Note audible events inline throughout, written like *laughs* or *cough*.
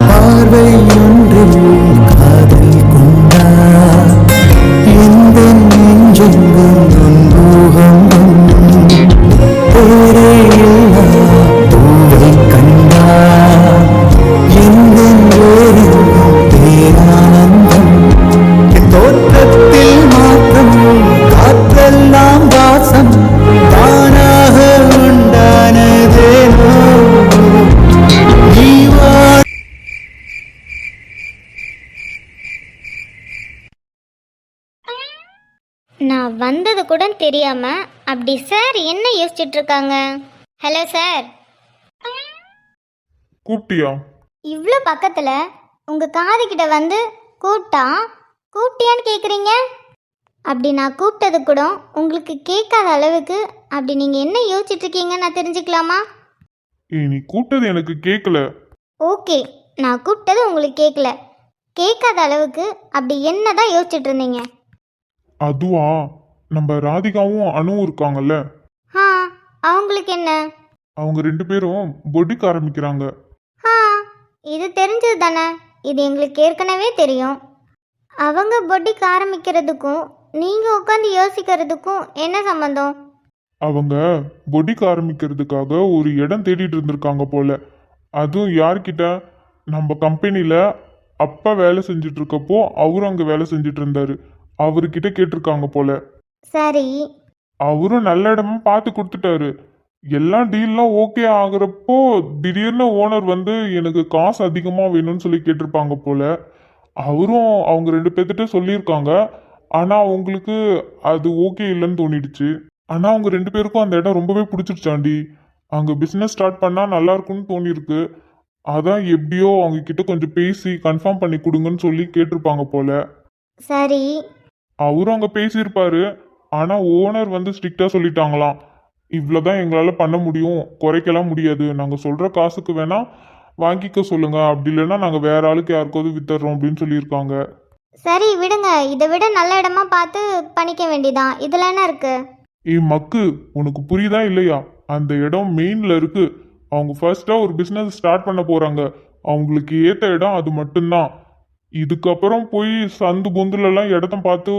பார்வை ஒன்றில் வந்தது கூட தெரியாம அப்படி சார் என்ன யோசிச்சுட்டு இருக்காங்க ஹலோ சார். கூப்பிட்டியா? இவ்வளோ பக்கத்தில் உங்கள் காது கிட்ட வந்து கூப்பிட்டா கூப்பிட்டியான்னு கேட்குறீங்க அப்படி நான் கூப்பிட்டது கூட உங்களுக்கு கேட்காத அளவுக்கு அப்படி நீங்கள் என்ன யோசிச்சுட்டு இருக்கீங்கன்னு நான் தெரிஞ்சுக்கலாமா? ஏய் நீ கூப்பிட்டது எனக்கு கேட்கல ஓகே நான் கூப்பிட்டது உங்களுக்கு கேட்கல கேட்காத அளவுக்கு அப்படி என்ன தான் யோசிச்சுட்டு இருந்தீங்க அதுவா? நம்ம ராதிகாவும் அணுவும் இருக்காங்கல்ல? ஆ அவங்களுக்கு என்ன? அவங்க ரெண்டு பேரும் பொடிக்க ஆரம்பிக்கிறாங்க. ஆ இது தெரிஞ்சது தானே? இது எங்களுக்கு ஏற்கனவே தெரியும். அவங்க பொட்டிக்கு ஆரம்பிக்கிறதுக்கும் நீங்கள் உட்காந்து யோசிக்கிறதுக்கும் என்ன சம்மந்தம் அவங்க பொடிக்க ஆரம்பிக்கிறதுக்காக ஒரு இடம் தேடிட்டு இருந்திருக்காங்க போல. அதுவும் யார்கிட்ட? நம்ம கம்பெனியில் அப்பா வேலை செஞ்சுட்டு இருக்கப்போ அவரும் அங்கே வேலை செஞ்சுட்டு இருந்தாரு. அவர்கிட்ட கேட்டிருக்காங்க போல. சரி. அவரும் நல்ல இடமா பார்த்து கொடுத்துட்டாரு. எல்லாம் டீல்லாம் ஓகே ஆகுறப்போ திடீர்னு ஓனர் வந்து எனக்கு காசு அதிகமாக வேணும்னு சொல்லி கேட்டிருப்பாங்க போல. அவரும் அவங்க ரெண்டு பேர்த்திட்ட சொல்லியிருக்காங்க. ஆனால் அவங்களுக்கு அது ஓகே இல்லைன்னு தோணிடுச்சு. ஆனால் அவங்க ரெண்டு பேருக்கும் அந்த இடம் ரொம்பவே பிடிச்சிருச்சாண்டி. அங்கே பிஸ்னஸ் ஸ்டார்ட் பண்ணால் நல்லா இருக்கும்னு தோணியிருக்கு. அதான் எப்படியோ அவங்க கிட்ட கொஞ்சம் பேசி கன்ஃபார்ம் பண்ணி கொடுங்கன்னு சொல்லி கேட்டிருப்பாங்க போல. சரி. அவரும் அங்கே பேசியிருப்பாரு. ஆனால் ஓனர் வந்து ஸ்ட்ரிக்டாக சொல்லிட்டாங்களாம். இவ்வளோதான் எங்களால் பண்ண முடியும். குறைக்கலாம் முடியாது. நாங்கள் சொல்கிற காசுக்கு வேணால் வாங்கிக்க சொல்லுங்க. அப்படி இல்லைன்னா நாங்கள் வேற ஆளுக்கு யாருக்காவது வித்துடுறோம் அப்படின்னு சொல்லியிருக்காங்க. சரி விடுங்க. இதை விட நல்ல இடமா பார்த்து பண்ணிக்க வேண்டியதான் இதில் என்ன இருக்கு? ஏய் மக்கு உனக்கு புரியுதா இல்லையா? அந்த இடம் மெயினில் இருக்கு. அவங்க ஃபர்ஸ்ட்டாக ஒரு பிஸ்னஸ் ஸ்டார்ட் பண்ண போகிறாங்க அவங்களுக்கு ஏற்ற இடம் அது மட்டும்தான். இதுக்கப்புறம் போய் சந்து பொந்துலலாம் இடத்த பார்த்து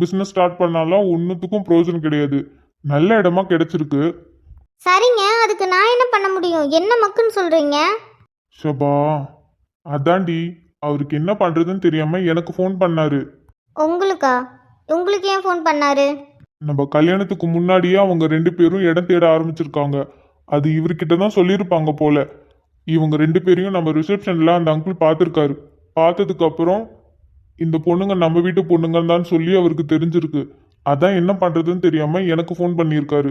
பிஸ்னஸ் ஸ்டார்ட் பண்ணாலாம் ஒன்றுத்துக்கும் பிரயோஜனம் கிடையாது. நல்ல இடமா கிடைச்சிருக்கு. சரிங்க அதுக்கு நான் என்ன பண்ண முடியும்? என்ன மக்குன்னு சொல்கிறீங்க ஷபா அதாண்டி அவருக்கு என்ன பண்ணுறதுன்னு தெரியாமல் எனக்கு ஃபோன் பண்ணாரு. உங்களுக்கா? உங்களுக்கு ஏன் ஃபோன் பண்ணாரு? நம்ம கல்யாணத்துக்கு முன்னாடியே அவங்க ரெண்டு பேரும் இடம் தேட ஆரம்பிச்சிருக்காங்க. அது இவர்கிட்ட தான் சொல்லியிருப்பாங்க போல. இவங்க ரெண்டு பேரையும் நம்ம ரிசப்ஷனில் அந்த அங்கிள் பார்த்துருக்காரு. பார்த்ததுக்கு அப்புறம் இந்த பொண்ணுங்க நம்ம வீட்டு பொண்ணுங்கன்னு தான் சொல்லி அவருக்கு தெரிஞ்சிருக்கு. அதான் என்ன பண்ணுறதுன்னு தெரியாமல் எனக்கு ஃபோன் பண்ணியிருக்காரு.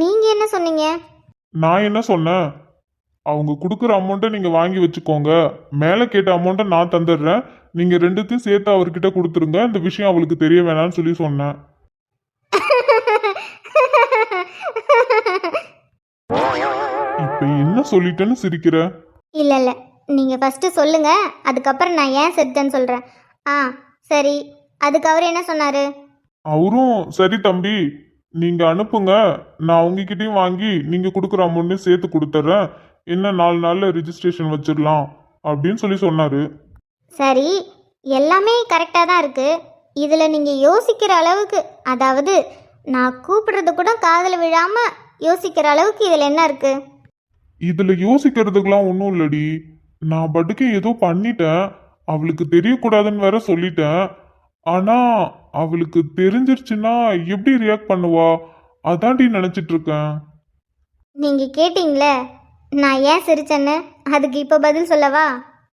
நீங்கள் என்ன சொன்னீங்க? நான் என்ன சொன்னேன்? அவங்க கொடுக்குற அமௌண்ட்டை நீங்கள் வாங்கி வச்சுக்கோங்க. மேலே கேட்ட அமௌண்ட்டை நான் தந்துடுறேன். நீங்கள் ரெண்டுத்தையும் சேர்த்து அவர்கிட்ட கொடுத்துருங்க. இந்த விஷயம் அவளுக்கு தெரிய வேணாம்னு சொல்லி சொன்னேன். இப்போ என்ன சொல்லிட்டேன்னு சிரிக்கிற? இல்லை இல்லை. நீங்கள் ஃபஸ்ட்டு சொல்லுங்கள் அதுக்கப்புறம் நான் ஏன் செத்தேன்னு சொல்கிறேன் ஆ சரி. அதுக்கு அவர் என்ன சொன்னார்? அவரும் சரி தம்பி நீங்கள் அனுப்புங்க. நான் உங்ககிட்டயும் வாங்கி நீங்கள் கொடுக்குற அமௌண்ட்டையும் சேர்த்து கொடுத்துட்றேன் என்ன நாலு நாளில் ரிஜிஸ்ட்ரேஷன் வச்சிடலாம் அப்படின்னு சொல்லி சொன்னார். சரி. எல்லாமே கரெக்டாக தான் இருக்குது இதில் நீங்கள் யோசிக்கிற அளவுக்கு அதாவது நான் கூப்பிடுறது கூட காதில் விழாமல் யோசிக்கிற அளவுக்கு இதில் என்ன இருக்குது இதில் யோசிக்கிறதுக்கெலாம் ஒன்றும் இல்லடி. நான் பட்டுக்கு ஏதோ பண்ணிட்டேன். அவளுக்கு தெரியக்கூடாதுன்னு வேற சொல்லிட்டேன். ஆனால் அவளுக்கு தெரிஞ்சிருச்சுன்னா எப்படி ரியாக்ட் பண்ணுவா? அதான்டி நினச்சிட்டு இருக்கேன் நீங்கள் கேட்டிங்களே நான் ஏன் சிரிச்சேன்னு அதுக்கு இப்போ பதில் சொல்லவா?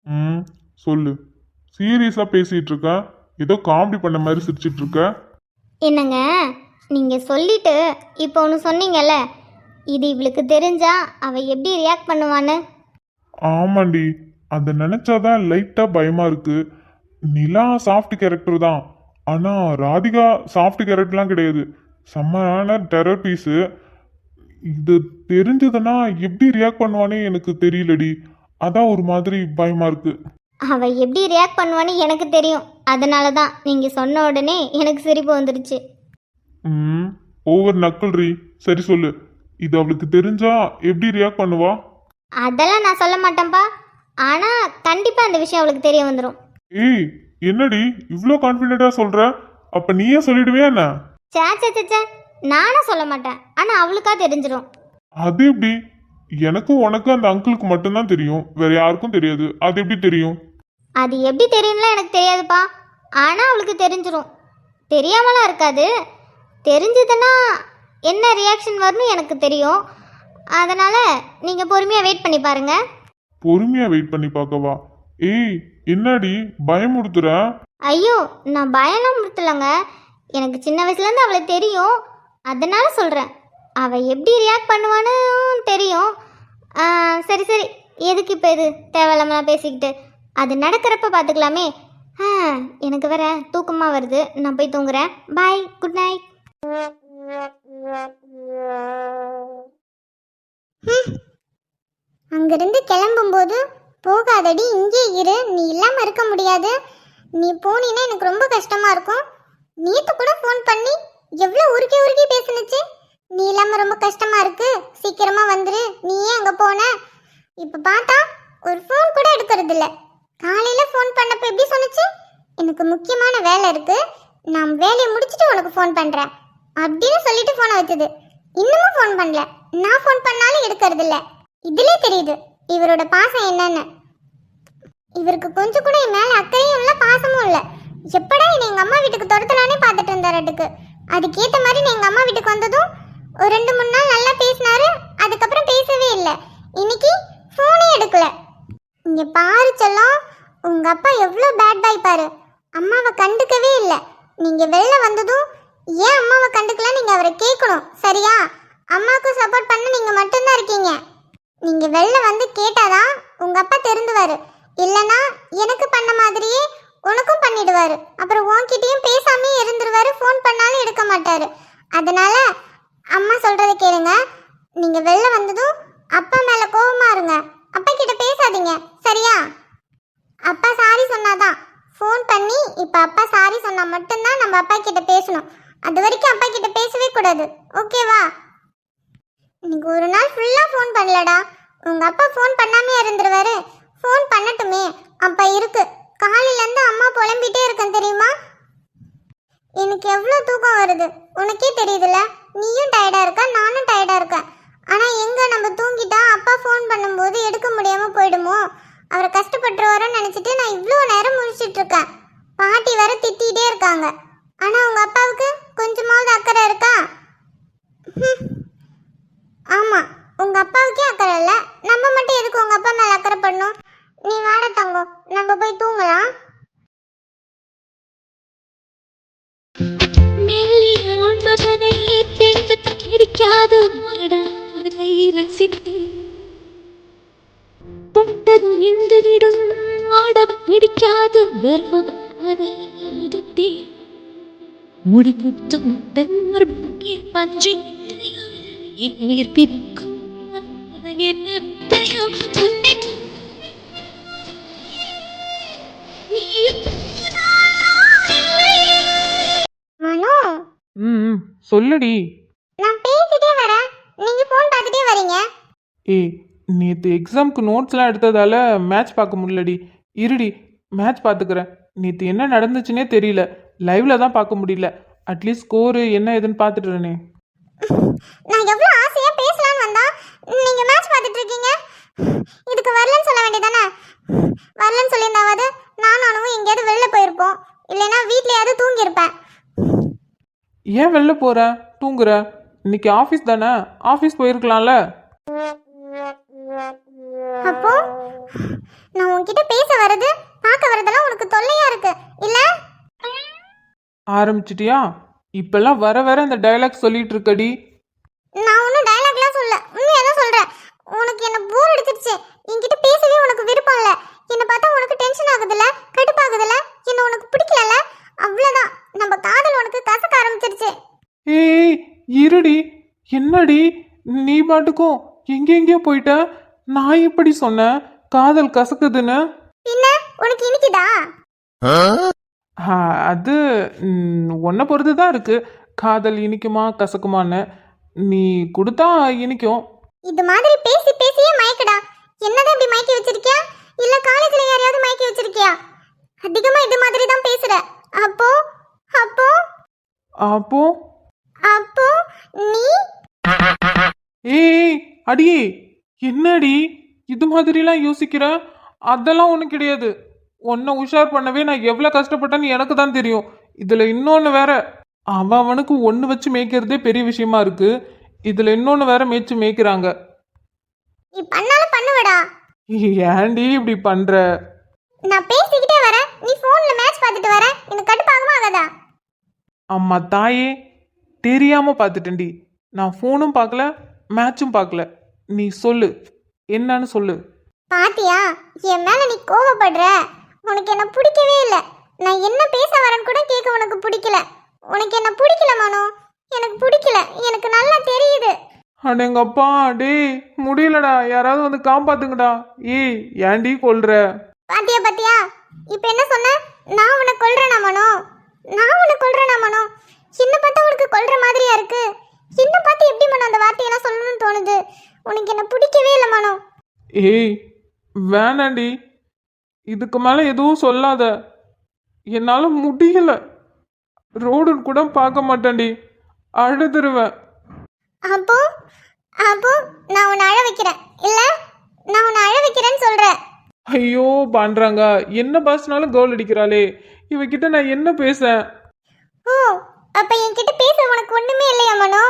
ம் சொல்லு. சீரியஸாக பேசிகிட்டு இருக்கேன் ஏதோ காமெடி பண்ண மாதிரி சிரிச்சிட்டு இருக்க என்னங்க நீங்கள் சொல்லிட்டு இப்போ ஒன்று சொன்னீங்கல்ல இது இவளுக்கு தெரிஞ்சா அவள் எப்படி ரியாக்ட் பண்ணுவான்னு? ஆமாண்டி. அதை நினச்சாதான் லைட்டாக பயமாக இருக்கு. நிலா சாஃப்ட் கேரக்டர் தான். ஆனால் ராதிகா சாஃப்ட் கேரக்டர்லாம் கிடையாது. செம்மையான டெரர் பீஸு இது தெரிஞ்சதுன்னா எப்படி ரியாக்ட் பண்ணுவானே எனக்கு தெரியலடி. அதான் ஒரு மாதிரி பயமாக இருக்கு. அவள் எப்படி ரியாக்ட் பண்ணுவான்னு எனக்கு தெரியும். அதனால தான் நீங்கள் சொன்ன உடனே எனக்கு சிரிப்பு வந்துடுச்சு ம் ஓவர் நக்கல்ரி சரி சொல்லு. இது அவளுக்கு தெரிஞ்சா எப்படி ரியாக்ட் பண்ணுவா? அதெல்லாம் நான் சொல்ல மாட்டேன்ப்பா ஆனால் கண் கண்டிப்பாக அந்த விஷயம் அவளுக்கு தெரிய வந்துடும் ஏய் என்னடி இவ்வளோ கான்ஃபிடென்ட்டா சொல்ற? அப்ப நீயே சொல்லிடுவியா என்ன? சே சே சே, சே நானும் சொல்ல மாட்டேன். ஆனால் அவளுக்கா தெரிஞ்சிடும் அது எப்படி? எனக்கும் உனக்கும் அந்த அங்கிளுக்கு மட்டும்தான் தெரியும். வேற யாருக்கும் தெரியாது. அது எப்படி தெரியும்? அது எப்படி தெரியும்லாம் எனக்கு தெரியாதுப்பா. ஆனால் அவளுக்கு தெரிஞ்சிடும் தெரியாமலாம் இருக்காது. தெரிஞ்சதுன்னா என்ன ரியாக்ஷன் வரும்னு எனக்கு தெரியும். அதனால் நீங்கள் பொறுமையாக வெயிட் பண்ணி பாருங்கள் பொறுமையா வெயிட் பண்ணி பார்க்கவா. ஏய் என்னடி பயமுறுத்துற? ஐயோ நான் பயம்லாம் முறுத்தலைங்க. எனக்கு சின்ன வயசுலேருந்து அவளை தெரியும். அதனால சொல்கிறேன் அவள் எப்படி ரியாக்ட் பண்ணுவான்னு தெரியும். ஆ, சரி சரி. எதுக்கு இப்போ இது? தேவையில்லாமலாம் பேசிக்கிட்டு. அது நடக்கிறப்ப பார்த்துக்கலாமே ஆ, எனக்கு வேற தூக்கமாக வருது. நான் போய் தூங்குறேன். பாய் குட் நைட் அங்கிருந்து கிளம்பும்போது போகாதடி இங்கே இரு நீ இல்லாமல் இருக்க முடியாது. நீ போனீன்னா எனக்கு ரொம்ப கஷ்டமாக இருக்கும். நீத்து கூட ஃபோன் பண்ணி எவ்வளோ உருக்கி உருக்கி பேசுனுச்சு. நீ இல்லாமல் ரொம்ப கஷ்டமாக இருக்கு. சீக்கிரமாக வந்துரு. நீ ஏன் அங்கே போன? இப்போ பார்த்தா ஒரு ஃபோன் கூட எடுக்கிறது இல்லை காலையில் ஃபோன் பண்ணப்போ எப்படி சொன்னுச்சு? எனக்கு முக்கியமான வேலை இருக்குது நான் வேலையை முடிச்சுட்டு உனக்கு ஃபோன் பண்ணுறேன் அப்படின்னு சொல்லிட்டு ஃபோனை வச்சது. இன்னமும் ஃபோன் பண்ணல. நான் ஃபோன் பண்ணாலும் எடுக்கிறது இல்லை இதுலயே தெரியுது இவரோட பாசம் என்னன்னு. இவருக்கு கொஞ்சம் கூட என் மேல அக்கறையும் இல்லை பாசமும் இல்லை. எப்படா என்னை எங்கள் அம்மா வீட்டுக்கு துரத்தலானே பார்த்துட்டு இருந்தாராட்டுக்கு அதுக்கேற்ற மாதிரி நான் எங்கள் அம்மா வீட்டுக்கு வந்ததும் ஒரு ரெண்டு மூணு நாள் நல்லா பேசினாரு அதுக்கப்புறம் பேசவே இல்லை. இன்னைக்கு ஃபோனே எடுக்கல. இங்கே பாரு செல்லம் உங்கள் அப்பா எவ்வளோ பேட் பாய் பாரு. அம்மாவை கண்டுக்கவே இல்லை. நீங்கள் வெளில வந்ததும் ஏன் அம்மாவை கண்டுக்கல நீங்கள் அவரை கேட்கணும் சரியா? அம்மாவுக்கு சப்போர்ட் பண்ண நீங்கள் மட்டும்தான் இருக்கீங்க. நீங்க வெளில வந்து கேட்டாதான் உங்க அப்பா தெரிந்துவாரு. இல்லனா எனக்கு பண்ண மாதிரியே உனக்கும் பண்ணிடுவாரு. அப்புறம் உன்கிட்டயும் பேசாமே இருந்துருவாரு ஃபோன் பண்ணாலும் எடுக்க மாட்டாரு. அதனால அம்மா சொல்றதை கேளுங்க. நீங்க வெளில வந்ததும் அப்பா மேல கோவமா இருங்க. அப்பா கிட்ட பேசாதீங்க. சரியா? அப்பா சாரி சொன்னாதான். ஃபோன் பண்ணி இப்ப அப்பா சாரி சொன்னா மட்டும்தான் நம்ம அப்பா கிட்ட பேசணும். அது வரைக்கும் அப்பா கிட்ட பேசவே கூடாது. ஓகேவா இன்னைக்கு ஒரு நாள் ஃபுல்லாக ஃபோன் பண்ணலடா. உங்கள் அப்பா ஃபோன் பண்ணாமே இருந்துருவாரு. ஃபோன் பண்ணட்டுமே. அப்போ இருக்கு. காலையிலேருந்து அம்மா புலம்பிகிட்டே இருக்கேன் தெரியுமா? எனக்கு எவ்வளோ தூக்கம் வருது. உனக்கே தெரியுதுல்ல? நீயும் டயர்டாக இருக்க நானும் டயர்டாக இருக்கேன். ஆனால் எங்கே நம்ம தூங்கிட்டா அப்பா ஃபோன் பண்ணும்போது எடுக்க முடியாமல் போயிடுமோ? அவரை கஷ்டப்பட்டுருவாரோன்னு நினச்சிட்டு நான் இவ்வளோ நேரம் முடிச்சிட்ருக்கேன் பாட்டி வர திட்டிகிட்டே இருக்காங்க. ஆனால் உங்கள் அப்பாவுக்கு கொஞ்சமாவது அக்கறை இருக்கா? ஹம். ஆமா உங்க அப்பாவுக்கே அக்கறை இல்ல. நம்ம மட்டும் எதுக்கு உங்க அப்பா மேல அக்கறை பண்ணும் நீ வாட தங்கம் நம்ம போய் தூங்கலாம். மெல்லியாண்டதனை தேர்ந்து கிடைக்காது மடை ரசித்து. தொட்டது எந்திரிடும் ஆட பிடிக்காது கர்ப்பதை எடுத்தே முடிவுத்தும் தென்னி நீர் பிரிக்கும் என்னத்தையும் ம் சொல்லுடி. நான் பேசிட்டே வரேன். நீங்க போன் பார்த்துட்டே வரீங்க. ஏய் நேற்று எக்ஸாம்க்கு நோட்ஸ்லாம் எடுத்ததால மேட்ச் பார்க்க முடியலடி. இருடி மேட்ச் பார்த்துக்கிறேன். நேற்று என்ன நடந்துச்சுன்னே தெரியல. லைவ்ல தான் பார்க்க முடியல. அட்லீஸ்ட் ஸ்கோரு என்ன ஏதுன்னு பார்த்துட்டுறேனே நான் எவ்வளவு ஆசையா பேசலாம்னு வந்தா நீங்க மேட்ச் பார்த்துட்டு இருக்கீங்க. இதுக்கு வரலன்னு சொல்ல வேண்டியதானே வரலன்னு சொல்லியிருந்தாவது நானும் அனுவும் எங்கேயாவது வெளில போயிருப்போம். இல்லைன்னா வீட்லயாவது தூங்கியிருப்பேன். ஏன் வெளில போற? தூங்குற? இன்னைக்கு ஆஃபீஸ் தானே? ஆஃபீஸ் போயிருக்கலாம்ல. அப்போ நான் உன்கிட்ட பேச வர்றது பார்க்க வர்றதெல்லாம் உனக்கு தொல்லையா இருக்கு இல்ல? ஆரம்பிச்சிட்டியா? இப்பெல்லாம் வர வர இந்த டயலாக் சொல்லிட்டு இருக்கடி நான் ஒன்றும் டயலாக்லாம் சொல்ல உண்மையா தான் சொல்றேன். உனக்கு என்ன போர் அடிச்சிருச்சு. என்கிட்ட பேசவே உனக்கு விருப்பம் இல்ல. என்ன பார்த்தா உனக்கு டென்ஷன் ஆகுதுல கடுப்பாகுதுல என்ன உனக்கு பிடிக்கலல அவ்வளவுதான். நம்ம காதல் உனக்கு கசக்க ஆரம்பிச்சிருச்சு. ஏய் இருடி. என்னடி? நீ பாட்டுக்கும் எங்கெங்கேயோ போயிட்ட? நான் எப்படி சொன்னேன். காதல் கசக்குதுன்னு. பின்ன உனக்கு இனிக்குதா? அது உன்னை பொறுத்து தான் இருக்கு. காதல் இனிக்குமா கசக்குமான்னு. நீ கொடுத்தா இனிக்கும். இது மாதிரி பேசி பேசியே மயக்கடா. என்னதான் இப்படி மயக்கி வச்சிருக்கியா? இல்ல காலேஜ்ல யாரையாவது மயக்கி வச்சிருக்கியா? அதிகமா இது மாதிரி தான் பேசுற. அப்போ? அப்போ? அப்போ? அப்போ? நீ? ஏய் அடியே. என்னடி? இது மாதிரிலாம் யோசிக்கிற? அதெல்லாம் ஒன்றும் கிடையாது. உன்னை உஷார் பண்ணவே நான் எவ்வளோ கஷ்டப்பட்டேன்னு எனக்கு தான் தெரியும். இதில் இன்னொன்று வேற அவன் அவனுக்கு ஒன்று வச்சு மேய்க்கிறதே பெரிய விஷயமா இருக்கு. இதில் இன்னொன்று வேற மேய்ச்சி மேய்க்கிறாங்க. நீ பண்ணாலும் பண்ணுவடா. ஏன்டி இப்படி பண்ற? நான் பேசிக்கிட்டே வரேன். நீ ஃபோன்ல மேட்ச் பார்த்துட்டு வர எனக்கு கடுப்பாகுமா ஆகாதா? அம்மா தாயே தெரியாம பார்த்துட்டேன்டி. நான் ஃபோனும் பார்க்கல மேட்சும் பார்க்கல. நீ சொல்லு. என்னன்னு சொல்லு. பாத்தியா? என் மேல நீ கோவப்படுற. உனக்கு என்ன பிடிக்கவே இல்லை. நான் என்ன பேச வரேன்னு கூட கேட்க உனக்கு பிடிக்கல. உனக்கு என்ன பிடிக்கல மனோ. எனக்கு பிடிக்கல. எனக்கு நல்லா தெரியுது. அடேங்கப்பா டேய் முடியலடா. யாராவது வந்து காப்பாத்துங்கடா ஏய் ஏன்டி கொல்ற? பாத்தியா பாத்தியா? இப்போ என்ன சொன்ன? நான் உன்னை கொல்றேனா மனோ? நான் உன்னை கொல்றேனா மனோ? என்ன பார்த்தா உனக்கு கொல்ற மாதிரியா இருக்கு? என்ன பார்த்து எப்படி மனோ அந்த வார்த்தையெல்லாம் சொல்லணும்னு தோணுது? உனக்கு என்ன பிடிக்கவே இல்லை மனோ. ஏய் வேணாண்டி. இதுக்கு மேலே எதுவும் சொல்லாத. என்னால் முடியல. ரோடு கூட பார்க்க மாட்டேன்டி. அழுதுருவேன். அப்போ அப்போ நான் உன்னை அழ வைக்கிறேன். இல்ல நான் உன்னை அழ வைக்கிறேன்னு சொல்றேன் ஐயோ பண்றாங்க என்ன பாசினாலும் கோல் அடிக்கிறாளே. இவகிட்ட நான் என்ன பேசேன் ஓ அப்ப என்கிட்ட பேச உனக்கு ஒண்ணுமே இல்லையா மனோ?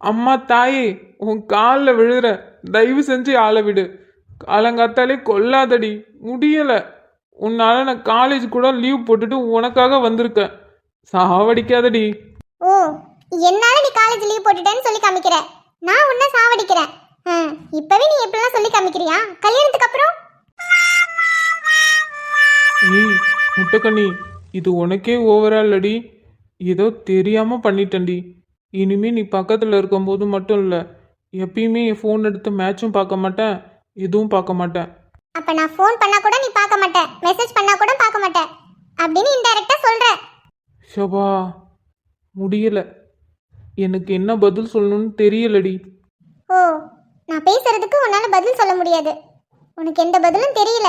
அம்மா தாயே உன் காலில் விழுறேன். தயவு செஞ்சு ஆளை விடு. காலங்காத்தாலே கொல்லாதடி முடியல. உன்னால நான் காலேஜ் கூட லீவ் போட்டுட்டு உனக்காக வந்திருக்கேன். சாவடிக்காதடி. ஓ என்னால நீ காலேஜ் லீவ் போட்டுட்டேன்னு சொல்லி காமிக்கிற. நான் உன்னை சாவடிக்கிறேன். இப்பவே நீ எப்படிலாம் சொல்லி காமிக்கிறியா? கல்யாணத்துக்கு அப்புறம்? ஏய் முட்டைக்கண்ணி இது உனக்கே ஓவரா இல்லடி. ஏதோ தெரியாம பண்ணிட்டேன்டி. இனிமே நீ பக்கத்துல இருக்கும்போது மட்டும் இல்ல எப்பயுமே என் ஃபோன் எடுத்து மேட்சும் பார்க்க மாட்டேன். எதுவும் பார்க்க மாட்டேன். அப்ப நான் ஃபோன் பண்ணா கூட நீ பார்க்க மாட்டே. மெசேஜ் பண்ணா கூட பார்க்க மாட்டே. அப்படின்னு இன்டைரக்டா சொல்ற. ஷபா முடியல. எனக்கு என்ன பதில் சொல்லணும்னு தெரியலடி. ஓ நான் பேசுறதுக்கு உன்னால பதில் சொல்ல முடியாது. உனக்கு எந்த பதிலும் தெரியல.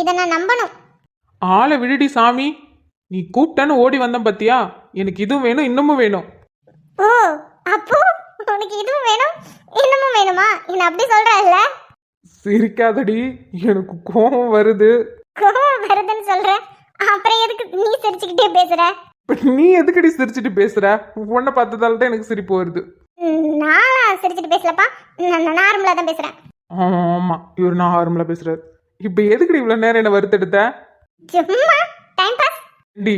இதை நான் நம்பணும். ஆளை விடுடி சாமி. நீ கூப்பிட்டேன்னு ஓடி வந்தேன் பாத்தியா? எனக்கு இதுவும் வேணும் இன்னமும் வேணும். ஓ அப்போ உனக்கு இதுவும் வேணும் இன்னமும் வேணுமா? என்ன அப்படி சொல்றல்ல சிரிக்காதடி எனக்கு கோபம் வருது. கோவம் வருதுன்னு சொல்ற? அப்புறம் எதுக்கு நீ சிரிச்சுக்கிட்டே பேசுற? நீ எதுக்கடி சிரிச்சிட்டு பேசுற? உன்னை பார்த்ததால தான் எனக்கு சிரிப்பு வருது. நான் சிரிச்சுட்டு பேசலப்பா. நான் நார்மலா தான் பேசுறேன். ஆமா இவர் நான் ஆரம்பல பேசுறாரு. இப்போ எதுக்குடி இவ்வளோ நேரம் என்ன வறுத்தெடுத்த சும்மா டைம் பாஸ் டி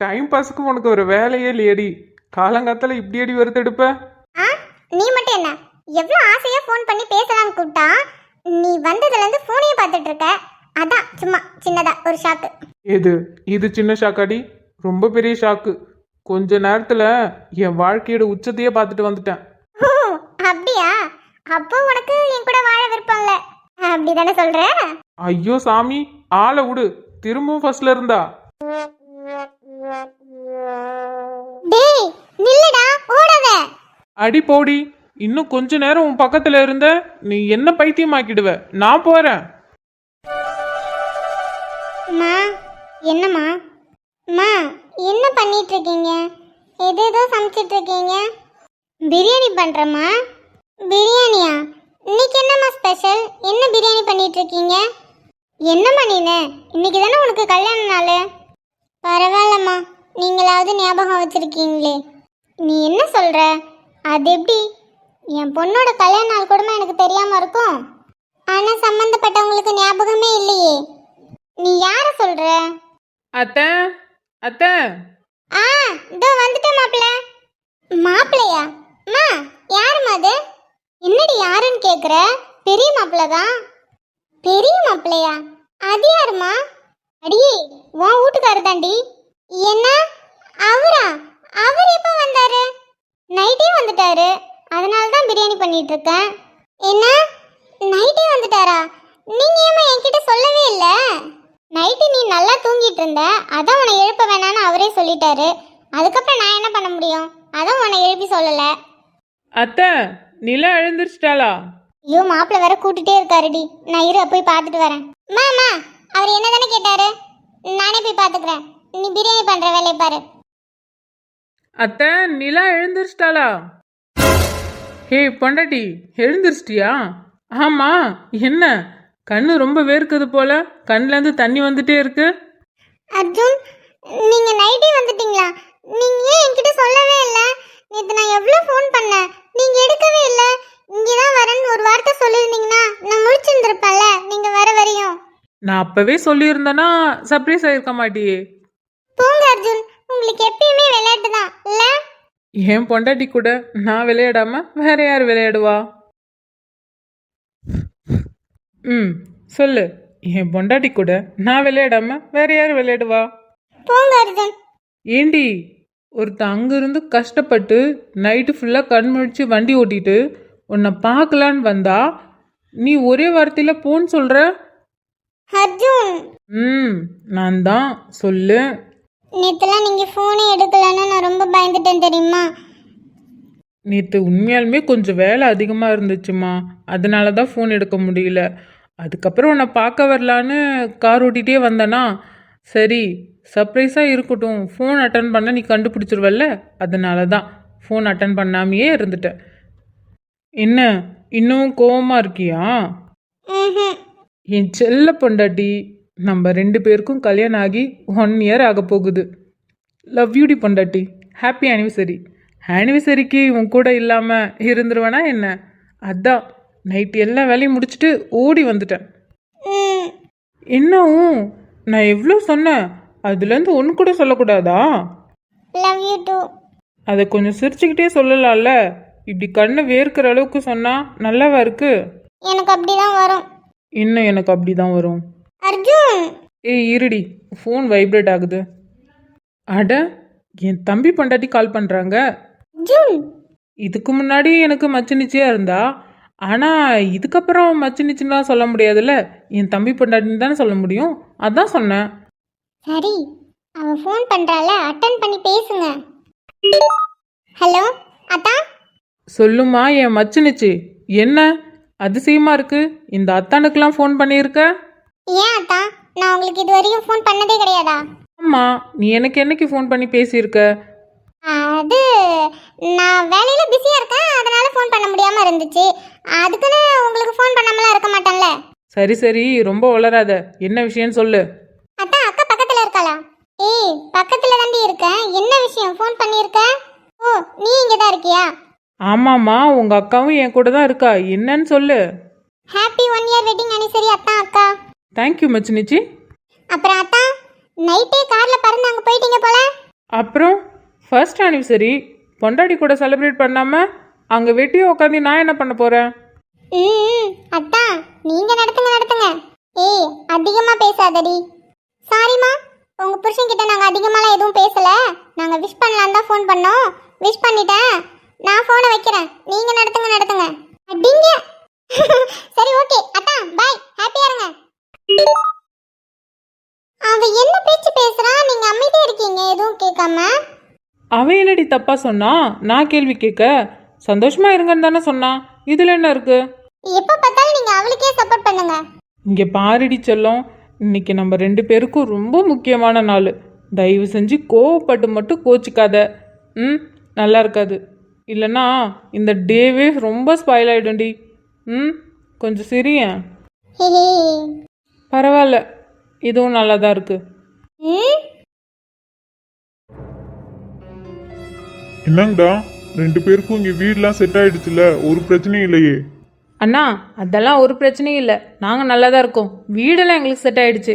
டைம் பாஸுக்கு உனக்கு ஒரு வேலையே இல்லையடி. காலங்காத்தால இப்படி அடி வறுத்தெடுப்ப ஆ நீ மட்டும் என்ன? எவ்வளோ ஆசையா ஃபோன் பண்ணி பேசலாம்னு கூப்பிட்டா நீ வந்ததுல இருந்து ஃபோனையே பார்த்துட்டு இருக்க அதான் சும்மா சின்னதா ஒரு ஷாக்கு எது? இது சின்ன ஷாக்காடி ரொம்ப பெரிய ஷாக்கு கொஞ்ச நேரத்துல என் வாழ்க்கையோட உச்சத்தையே பார்த்துட்டு வந்துட்டேன். ஓ அப்படியா? அப்போ உனக்கு என் கூட வாழ விருப்பம் இல்ல. அப்படிதானே சொல்ற? ஐயோ சாமி ஆளை விடு. திரும்பவும் ஃபர்ஸ்ட்ல இருந்தா. டேய் நில்லுடா ஓடாத. அடி போடி. இன்னும் கொஞ்ச நேரம் உன் பக்கத்துல இருந்த நீ என்ன பைத்தியமாக்கிடுவ? நான் போறேன். அம்மா என்னம்மா? அம்மா என்ன பண்ணிட்டு இருக்கீங்க எது ஏதோ சமைச்சிட்டு இருக்கீங்க பிரியாணி பண்றேம்மா. பிரியாணியா? இன்னைக்கு என்னம்மா ஸ்பெஷல் என்ன பிரியாணி பண்ணிட்டு இருக்கீங்க என்னம்மா நீனு? இன்னைக்கு தானே உனக்கு கல்யாண நாள்? பரவாயில்லம்மா. நீங்களாவது ஞாபகம் வச்சிருக்கீங்களே. நீ என்ன சொல்ற? அது எப்படி? என் பொண்ணோட கல்யாண நாள் கூட எனக்கு தெரியாம இருக்கும்? ஆனா சம்பந்தப்பட்டவங்களுக்கு ஞாபகமே இல்லையே. நீ யார சொல்ற? அத்தை அத்தை. ஆ இதோ வந்துட்டேன் மாப்பிள்ள. மாப்பிள்ளையா? அம்மா யாரும்மா அது? என்னடி யாருன்னு கேக்குற? பெரிய மாப்பிள்ள தான் பெரிய மாப்பிள்ளையா? அது யாரும்மா? அடியே உன் வீட்டுக்காரர் தாண்டி என்ன? அவரா? அவர் எப்போ வந்தாரு? நைட்டே வந்துட்டாரு. அதனால தான் பிரியாணி பண்ணிட்டு இருக்கேன் என்ன? நைட்டே வந்துட்டாரா? நீங்க ஏமா என்கிட்ட சொல்லவே இல்லை? நைட்டு நீ நல்லா தூங்கிட்டு இருந்த அதான் உன்னை எழுப்ப வேணாம்னு அவரே சொல்லிட்டாரு. அதுக்கப்புறம் நான் என்ன பண்ண முடியும்? அதான் உன்னை எழுப்பி சொல்லல. அத்தை நிலா எழுந்திரிச்சிட்டாளா? ஐயோ மாப்பிள்ள வேற கூட்டிட்டே இருக்காருடி. நான் இரு போய் பார்த்துட்டு வரேன். மாமா அவர் என்ன தானே கேட்டாரு? நானே போய் பார்த்துக்கிறேன். நீ பிரியாணி பண்ற வேலையை பாரு. அத்தை நிலா எழுந்திருச்சிட்டாளா? ஹே பொண்டாட்டி எழுந்திருச்சிட்டியா? ஆமா என்ன? கண்ணு ரொம்ப வேர்க்குது போல. கண்ணுலேருந்து தண்ணி வந்துட்டே இருக்கு. அர்ஜுன் நீங்க நைட்டே வந்துட்டீங்களா? நீங்க ஏன் என்கிட்ட சொல்லவே இல்ல? நேத்து நான் எவ்வளவு ஃபோன் பண்ணேன். நீங்க எடுக்கவே இல்ல. இங்க தான் வரேன்னு ஒரு வார்த்தை சொல்லியிருந்தீங்கன்னா நான் முடிச்சிருந்திருப்பேன்ல நீங்க வர வரையும். நான் அப்பவே சொல்லியிருந்தேன்னா சர்ப்ரைஸ் ஆயிருக்க மாட்டியே போங்க அர்ஜுன் உங்களுக்கு எப்பயுமே விளையாட்டு தான் இல்ல என் பொண்டாட்டி கூட நான் விளையாடாம வேற யார் விளையாடுவா? ம் சொல்லு. என் பொண்டாட்டி கூட நான் விளையாடாம வேற யார் விளையாடுவா? ஏண்டி ஒருத்த அங்கிருந்து கஷ்டப்பட்டு நைட்டு ஃபுல்லாக கண் முழிச்சு வண்டி ஓட்டிட்டு உன்னை பார்க்கலான்னு வந்தா நீ ஒரே வார்த்தையில் போன்னு சொல்கிற அர்ஜுன். ம் நான் தான் சொல்லு. நேத்துலாம் நீங்க போனே எடுக்கலன்னு நான் ரொம்ப பயந்துட்டேன் தெரியுமா? நேற்று உண்மையாலுமே கொஞ்சம் வேலை அதிகமாக இருந்துச்சுமா. அதனால தான் ஃபோன் எடுக்க முடியல. அதுக்கப்புறம் உன்னை பார்க்க வரலான்னு கார் ஓட்டிகிட்டே வந்தேனா? சரி சர்ப்ரைஸாக இருக்கட்டும். ஃபோன் அட்டன் பண்ண நீ கண்டுபிடிச்சிருவல்ல? அதனால தான் ஃபோன் அட்டன் பண்ணாமையே இருந்துட்டேன். என்ன இன்னும் கோவமாக இருக்கியா. என் செல்ல பொண்டாட்டி. நம்ம ரெண்டு பேருக்கும் கல்யாணம் ஆகி ஒன் இயர் ஆக போகுது. லவ் யூடி பொண்டாட்டி. ஹாப்பி ஆனிவர்சரி ஆனிவர்சரிக்கு உன் கூட இல்லாமல் இருந்துருவேனா என்ன? அதான் நைட்டு எல்லா வேலையும் முடிச்சுட்டு ஓடி வந்துட்டேன். என்னவும் நான் எவ்வளோ சொன்னேன்? அதுலேருந்து ஒன்று கூட சொல்லக்கூடாதா? அதை கொஞ்சம் சிரிச்சுக்கிட்டே சொல்லலாம்ல? இப்படி கண்ணு வேர்க்கிற அளவுக்கு சொன்னால் நல்லாவா இருக்கு? எனக்கு அப்படிதான் வரும். இன்னும் எனக்கு அப்படி தான் வரும். அர்ஜுன். ஏய் இருடி. ஃபோன் வைப்ரேட் ஆகுது. அட என் தம்பி பொண்டாட்டி கால் பண்ணுறாங்க அர்ஜுன். இதுக்கு முன்னாடி எனக்கு மச்சு நிச்சயம் இருந்தா? ஆனால் இதுக்கப்புறம் மச்சு நிச்சயம்லாம் சொல்ல முடியாதுல்ல? என் தம்பி பொண்டாட்டின்னு தானே சொல்ல முடியும்? அதான் சொன்னேன். சரி அவ ஃபோன் பண்றால அட்டன் பண்ணி பேசுங்க. ஹலோ அத்தா? சொல்லுமா என் மச்சு நிச்சு என்ன? அதிசயமா இருக்கு. இந்த அத்தானுக்கெல்லாம் ஃபோன் பண்ணியிருக்க? ஏன் அத்தா? நான் உங்களுக்கு இது வரைக்கும் ஃபோன் பண்ணதே கிடையாதா? ஆமாம் நீ எனக்கு என்னைக்கு ஃபோன் பண்ணி பேசியிருக்க? அது நான் வேலையில பிஸியா இருக்கேன் அதனால ஃபோன் பண்ண முடியாம இருந்துச்சு. அதுக்குன்னு உங்களுக்கு ஃபோன் பண்ணாமலாம் இருக்க மாட்டேன்ல? சரி சரி ரொம்ப வளராத என்ன விஷயம்னு சொல்லு. அத்தா அக்கா பக்கத்துல இருக்காளா? ஏய் பக்கத்துல தாண்டி இருக்கேன் என்ன விஷயம்? ஃபோன் பண்ணியிருக்க? ஓ நீ இங்க தான் இருக்கியா? ஆமாம்மா உங்கள் அக்காவும் என் கூட தான் இருக்கா. என்னன்னு சொல்லு. Happy one year wedding thank you மச்சினிச்சி அப்புறம் அத்தா நைட்டே கார்ல பறந்து அங்க போயிட்டீங்க போல? அப்புறம் ஃபர்ஸ்ட் ஆனிவர்சரி பொண்டாட்டி கூட செலிப்ரேட் பண்ணாமல் அங்கே வெட்டியே உட்காந்து நான் என்ன பண்ண போகிறேன் ம் அத்தா நீங்க நடத்துங்க நடத்துங்க. ஏய் அதிகமா பேசாதடி. சாரிம்மா உங்க புருஷன் கிட்ட நாங்க அதிகமாலாம் எதுவும் பேசல. நாங்க விஷ் பண்ணலாம் தான் ஃபோன் பண்ணோம். விஷ் பண்ணிட்டேன். நான் ஃபோனை வைக்கிறேன். நீங்க நடத்துங்க நடத்துங்க. அடிங்க. *laughs* சரி ஓகே அத்தா பை ஹாப்பியா இருங்க. அவ என்ன பேச்சு பேசுறா? நீங்க அமைதியா இருக்கீங்க எதுவும் கேட்காம? அவன் என்னடி தப்பாக சொன்னா? நான் கேள்வி கேட்க சந்தோஷமா இருங்கன்னு தானே சொன்னான் இதில் என்ன இருக்கு? எப்ப பார்த்தாலும் நீங்க அவளுக்கே சப்போர்ட் பண்ணுங்க. இங்கே பாருடி செல்லம். இன்னைக்கு நம்ம ரெண்டு பேருக்கும் ரொம்ப முக்கியமான நாள். தயவு செஞ்சு கோவப்பட்டு மட்டும் கோச்சிக்காத. ம்? நல்லா இருக்காது. இல்லைன்னா இந்த டேவே ரொம்ப ஸ்பாயில் ஆகிடும்டி ம்? கொஞ்சம் சிரியேன். பரவாயில்ல இதுவும் நல்லா தான் இருக்குது ம் என்னங்கடா? ரெண்டு பேருக்கும் இங்க வீடெல்லாம் செட் ஆயிடுச்சுல. ஒரு பிரச்சனையும் இல்லையே. அண்ணா அதெல்லாம் ஒரு பிரச்சனையும் இல்லை. நாங்கள் நல்லா தான் இருக்கோம். வீடெல்லாம் எங்களுக்கு செட் ஆயிடுச்சு.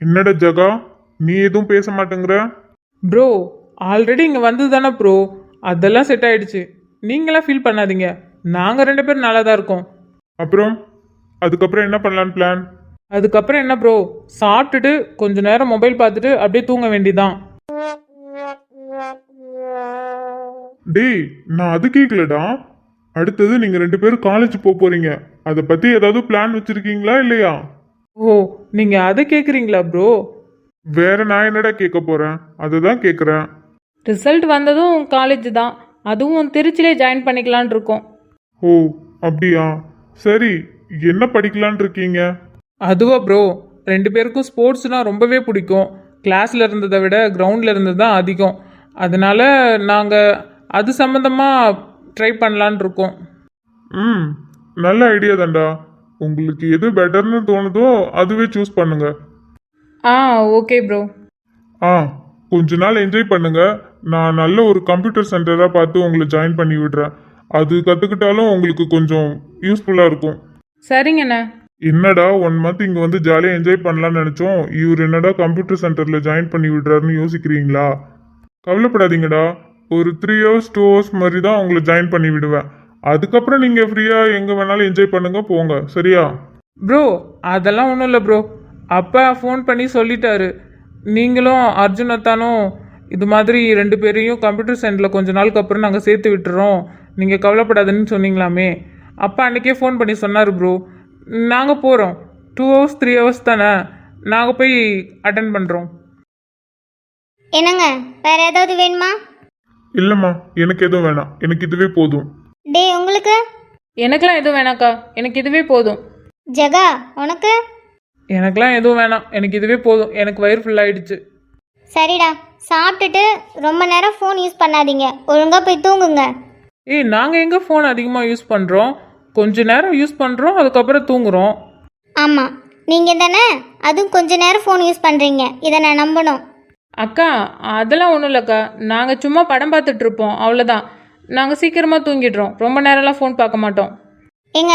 என்னடா ஜகா? நீ எதுவும் பேச மாட்டேங்கிற? ப்ரோ ஆல்ரெடி இங்கே வந்தது தானே ப்ரோ. அதெல்லாம் செட் ஆயிடுச்சு. நீங்களாம் ஃபீல் பண்ணாதீங்க. நாங்கள் ரெண்டு பேரும் நல்லா தான் இருக்கோம். அப்புறம் அதுக்கப்புறம் என்ன பண்ணலான்னு பிளான் அதுக்கப்புறம் என்ன ப்ரோ சாப்பிட்டுட்டு கொஞ்ச நேரம் மொபைல் பார்த்துட்டு அப்படியே தூங்க வேண்டியதான் டேய் நான் அது கேட்கலடா அடுத்தது நீங்க ரெண்டு பேரும் காலேஜ் போக போறீங்க. அதை பத்தி ஏதாவது பிளான் வச்சிருக்கீங்களா இல்லையா? ஓ நீங்கள் அதை கேட்குறீங்களா ப்ரோ வேற நான் என்னடா கேட்க போறேன்? அதை தான் கேட்குறேன் ரிசல்ட் வந்ததும் காலேஜ் தான். அதுவும் திருச்சிலே ஜாயின் பண்ணிக்கலான் இருக்கோம். ஓ அப்படியா? சரி என்ன படிக்கலான்னு இருக்கீங்க? அதுவா ப்ரோ ரெண்டு பேருக்கும் ஸ்போர்ட்ஸ்னால் ரொம்பவே பிடிக்கும். கிளாஸில் இருந்ததை விட கிரவுண்டில் இருந்தது தான் அதிகம். அதனால நாங்கள் அது சம்மந்தமாக ட்ரை பண்ணலான் இருக்கோம். ம் நல்ல ஐடியா தான்டா. உங்களுக்கு எது பெட்டர்னு தோணுதோ அதுவே சூஸ் பண்ணுங்க. ஆ ஓகே ப்ரோ ஆ கொஞ்ச நாள் என்ஜாய் பண்ணுங்க. நான் நல்ல ஒரு கம்ப்யூட்டர் சென்டராக பார்த்து உங்களை ஜாயின் பண்ணி விடுறேன். அது கற்றுக்கிட்டாலும் உங்களுக்கு கொஞ்சம் யூஸ்ஃபுல்லாக இருக்கும். சரிங்கண்ணே. என்னடா ஒன் மந்த் இங்கே வந்து ஜாலியாக என்ஜாய் பண்ணலாம்னு நினச்சோம். இவர் என்னடா கம்ப்யூட்டர் சென்டரில் ஜாயின் பண்ணி விடுறாருன்னு யோசிக்கிறீங்களா? கவலைப்படாதீங்கடா. ஒரு த்ரீ ஹவர்ஸ் டூ ஹவர்ஸ் மாதிரி தான் உங்களை ஜாயின் பண்ணி விடுவேன். அதுக்கப்புறம் நீங்கள் ஃப்ரீயாக எங்கே வேணாலும் என்ஜாய் பண்ணுங்க போங்க. சரியா? ப்ரோ அதெல்லாம் ஒன்றும் இல்லை ப்ரோ அப்பா ஃபோன் பண்ணி சொல்லிட்டாரு. நீங்களும் அர்ஜுனத்தானும் இது மாதிரி ரெண்டு பேரையும் கம்ப்யூட்டர் சென்டரில் கொஞ்ச நாளுக்கு அப்புறம் நாங்கள் சேர்த்து விட்டுறோம். நீங்கள் கவலைப்படாதுன்னு சொன்னீங்களாமே. அப்பா அன்றைக்கே ஃபோன் பண்ணி சொன்னார் ப்ரோ நாங்கள் போகிறோம் டூ ஹவர்ஸ் த்ரீ ஹவர்ஸ் தானே? நாங்கள் போய் அட்டன் பண்ணுறோம் என்னங்க? வேற ஏதாவது வேணுமா? இல்லைம்மா எனக்கு எதுவும் வேணாம். எனக்கு இதுவே போதும். டே உங்களுக்கு? எனக்கெலாம் எதுவும் வேணாக்கா எனக்கு இதுவே போதும். ஜெகா உனக்கு? எனக்கெலாம் எதுவும் வேணாம். எனக்கு இதுவே போதும். எனக்கு வயிறு ஃபுல்லாகிடுச்சு சரிடா. சாப்பிட்டுட்டு ரொம்ப நேரம் ஃபோன் யூஸ் பண்ணாதீங்க. ஒழுங்கா போய் தூங்குங்க. ஏய் நாங்கள் எங்கே ஃபோன் அதிகமாக யூஸ் பண்ணுறோம் கொஞ்ச நேரம் யூஸ் பண்ணுறோம் அதுக்கப்புறம் தூங்குறோம். ஆமாம் நீங்கள் தானே? அதுவும் கொஞ்ச நேரம் ஃபோன் யூஸ் பண்ணுறீங்க இதை நான் நம்பணும். அக்கா அதெல்லாம் ஒன்றும் இல்லைக்கா. நாங்கள் சும்மா படம் பார்த்துட்டு இருப்போம். அவ்வளோதான் நாங்கள் சீக்கிரமாக தூங்கிடுறோம். ரொம்ப நேரம்லாம் ஃபோன் பார்க்க மாட்டோம். ஏங்க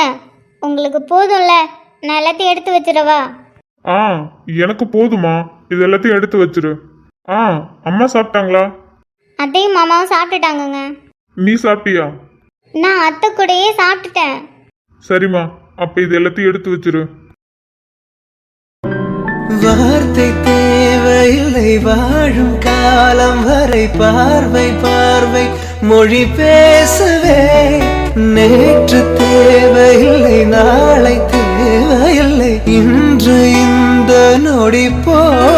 உங்களுக்கு போதும்ல? நான் எல்லாத்தையும் எடுத்து வச்சிடவா? ஆ எனக்கு போதுமா இது எல்லாத்தையும் எடுத்து வச்சிரு. ஆ அம்மா சாப்பிட்டாங்களா? அத்தையும் மாமாவும் சாப்பிட்டுட்டாங்கங்க. நீ சாப்பிட்டியா? நான் அத்தை கூடயே சாப்பிட்டுட்டேன். சரிம்மா அப்போ இது எல்லாத்தையும் எடுத்து வச்சிரு. வார்த்தை தேவையில்லை வாழும் காலம் வரை பார்வை பார்வை மொழி பேசவே நேற்று தேவையில்லை நாளை தேவையில்லை இன்று இந்த நொடி போதுமே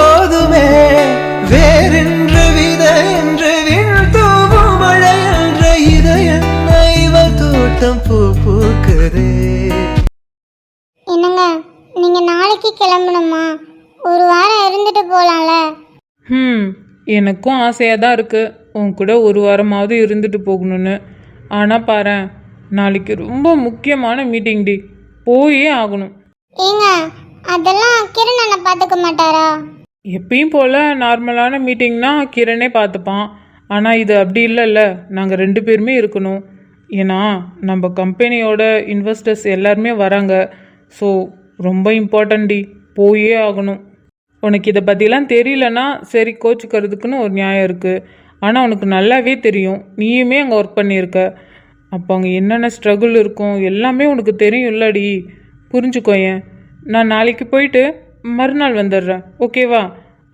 நாளைக்கு கிளம்பணுமா? ஒரு வாரம் இருந்துட்டு போலாம்ல. ம் எனக்கும் ஆசையாக தான் இருக்குது உன் கூட ஒரு வாரமாவது இருந்துட்டு போகணும்னு. ஆனால் பாரேன் நாளைக்கு ரொம்ப முக்கியமான மீட்டிங் டி. போயே ஆகணும். ஏங்க அதெல்லாம் கிரண் அண்ணா பாத்துக்க மாட்டாரா? எப்பயும் போல் நார்மலான மீட்டிங்னா கிரணே பார்த்துப்பான். ஆனால் இது அப்படி இல்லைல்ல நாங்கள் ரெண்டு பேருமே இருக்கணும். ஏன்னா நம்ம கம்பெனியோட இன்வெஸ்டர்ஸ் எல்லாருமே வராங்க. ஸோ ரொம்ப இம்பார்ட்டன்ட் டி. போயே ஆகணும். உனக்கு இதை பற்றிலாம் தெரியலனா சரி கோச்சுக்கிறதுக்குன்னு ஒரு நியாயம் இருக்குது ஆனால் உனக்கு நல்லாவே தெரியும். நீயுமே அங்கே ஒர்க் பண்ணியிருக்க அப்போ அங்கே என்னென்ன ஸ்ட்ரகிள் இருக்கும்? எல்லாமே உனக்கு தெரியும் இல்லடி புரிஞ்சுக்கோயேன் நான் நாளைக்கு போயிட்டு மறுநாள் வந்துடுறேன். ஓகேவா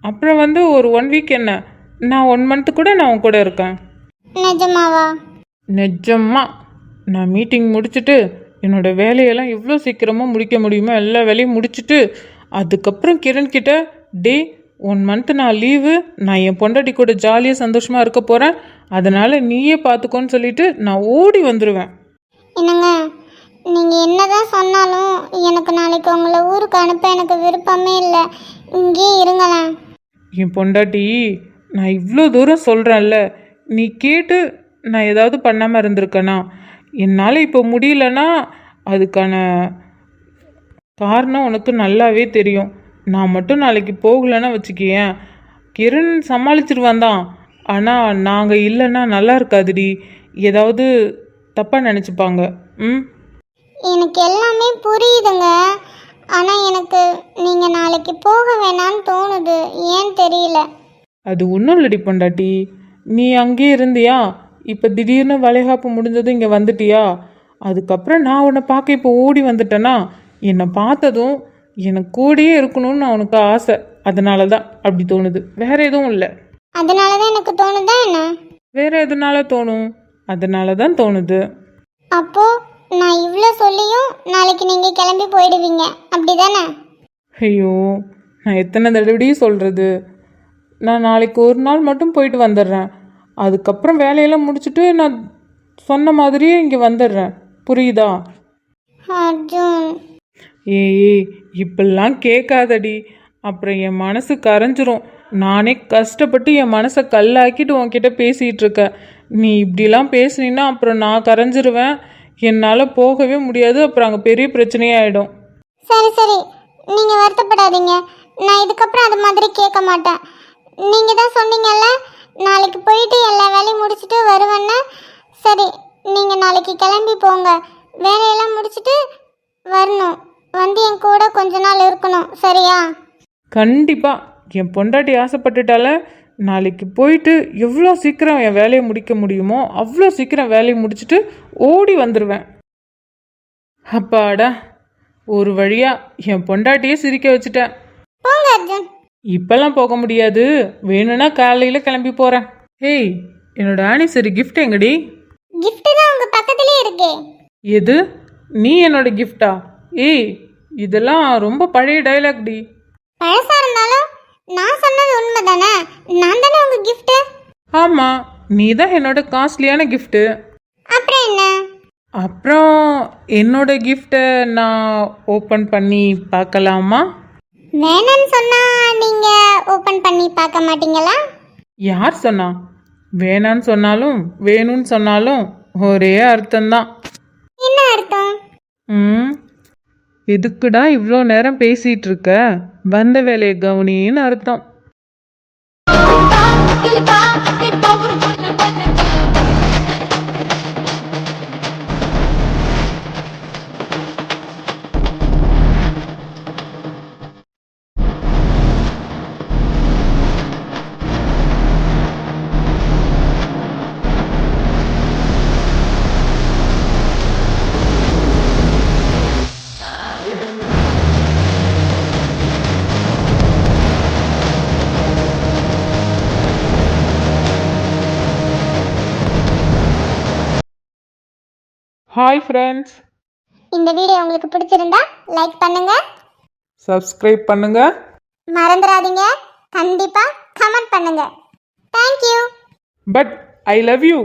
அப்புறம் வந்து ஒரு ஒன் வீக் என்ன? நான் ஒன் மந்த்து கூட நான் உன் கூட இருக்கேன். நிஜமாவா? நிஜமா. நான் மீட்டிங் முடிச்சுட்டு என்னோட வேலையெல்லாம் எவ்வளோ சீக்கிரமாக முடிக்க முடியுமோ எல்லா வேலையும் முடிச்சுட்டு அதுக்கப்புறம் கிரண் கிட்ட டே ஒன் மந்த் நான் லீவு நான் என் பொண்டாட்டி கூட ஜாலியாக சந்தோஷமாக இருக்க போகிறேன் அதனால் நீயே பார்த்துக்கோன்னு சொல்லிட்டு நான் ஓடி வந்துடுவேன் என்னங்க நீங்க என்னதான் சொன்னாலும் எனக்கு நாளைக்கு உங்களை ஊருக்கு அனுப்ப எனக்கு விருப்பமே இல்லை. இங்கேயே இருங்களேன். என் பொண்டாட்டி நான் இவ்வளோ தூரம் சொல்கிறேன்ல நீ கேட்டு நான் ஏதாவது பண்ணாமல் இருந்திருக்கேனா? என்னால் இப்போ முடியலன்னா அதுக்கான காரணம் உனக்கு நல்லாவே தெரியும். நான் மட்டும் நாளைக்கு போகலைன்னா வச்சுக்கேன் கிரண் சமாளிச்சிருவான் தான் ஆனால் நாங்கள் இல்லைன்னா நல்லா இருக்காதுடி. ஏதாவது தப்பாக நினச்சிப்பாங்க. ம்? எனக்கு எல்லாமே புரியுதுங்க. ஆனா எனக்கு நீங்க நாளைக்கு போக வேணாம்னு தோணுது. ஏன் தெரியல. அது ஒன்றும் இல்லடி பொண்டாட்டி. நீ அங்கேயே இருந்தியா? இப்போ திடீர்னு வளைகாப்பு முடிஞ்சதும் இங்கே வந்துட்டியா? அதுக்கப்புறம் நான் உன்னை பார்க்க இப்போ ஓடி வந்துட்டேனா? என்னை பார்த்ததும் எனக்கு கூடயே இருக்கணும்னு நான் உனக்கு ஆசை. அதனால தான் அப்படி தோணுது. வேற எதுவும் இல்லை. அதனாலதான் எனக்கு தோணுதா என்ன? வேற எதனால தோணும்? அதனால தான் தோணுது. அப்போ நான் இவ்வளோ சொல்லியும் நாளைக்கு நீங்க கிளம்பி போயிடுவீங்க. அப்படிதானே? ஐயோ நான் எத்தனை தடவைடி சொல்கிறது நான் நாளைக்கு ஒரு நாள் மட்டும் போயிட்டு வந்துடுறேன். அதுக்கப்புறம் வேலையெல்லாம் முடிச்சுட்டு நான் சொன்ன மாதிரியே இங்கே வந்துடுறேன். புரியுதா? அர்ஜுன். ஏய் இப்பெல்லாம் கேட்காதடி. அப்புறம் என் மனசு கரைஞ்சிரும். நானே கஷ்டப்பட்டு என் மனசை கல்லாக்கிட்டு உன்கிட்ட பேசிகிட்டு இருக்கேன். நீ இப்படிலாம் பேசுனீன்னா அப்புறம் நான் கரைஞ்சிருவேன். என்னால் போகவே முடியாது. அப்புறம் அங்கே பெரிய பிரச்சனையாயிடும் சரி சரி. நீங்க வருத்தப்படாதீங்க. நான் இதுக்கப்புறம் அது மாதிரி கேட்க மாட்டேன். நீங்க தான் சொன்னீங்கல்ல நாளைக்கு போயிட்டு எல்லா வேலையும் முடிச்சுட்டு வருவேன்னா சரி நீங்கள் நாளைக்கு கிளம்பி போங்க. வேலையெல்லாம் முடிச்சுட்டு வரணும். வந்து என் கூட கொஞ்ச நாள் இருக்கணும் சரியா? கண்டிப்பாக என் பொண்டாட்டி ஆசைப்பட்டுட்டால நாளைக்கு போயிட்டு எவ்வளோ சீக்கிரம் என் வேலையை முடிக்க முடியுமோ அவ்வளோ சீக்கிரம் வேலையை முடிச்சுட்டு ஓடி வந்துடுவேன் அப்பாடா ஒரு வழியாக என் பொண்டாட்டியே சிரிக்க வச்சுட்டேன். இப்பெல்லாம் போக முடியாது. வேணும்னா காலையில் கிளம்பி போகிறேன் ஏய் என்னோட ஆனிசரி gift எங்கடி? Gift தான் உங்க பக்கத்துலயே இருக்கே. எது? நீ என்னோட கிஃப்டா ஏய் இதெல்லாம் ரொம்ப பழைய டைலாக் டி. பழசா இருந்தாலும் நான் சொன்னது உண்மை தானே நான் தானே உங்க gift? ஆமாம் நீ தான் என்னோட காஸ்ட்லியான கிஃப்ட்டு அப்புறம் என்ன? அப்புறம் என்னோட கிஃப்டை நான் ஓப்பன் பண்ணி பார்க்கலாமா? வேணும்னு சொன்னா நீங்க ஓபன் பண்ணி பார்க்க மாட்டீங்களா? யார் சொன்னா? வேணான்னு சொன்னாலும் வேணும்னு சொன்னாலும் ஒரே அர்த்தம்தான். என்ன அர்த்தம்? ம் எதுக்குடா இவ்வளோ நேரம் பேசிகிட்டு இருக்க வந்த வேலையை கவனின்னு அர்த்தம். ஹாய் ஃப்ரெண்ட்ஸ் இந்த வீடியோ உங்களுக்கு பிடிச்சிருந்தா லைக் பண்ணுங்க. சப்ஸ்கிரைப் பண்ணுங்க. மறந்துடாதீங்க. கண்டிப்பா கமெண்ட் பண்ணுங்க. Thank you but I love you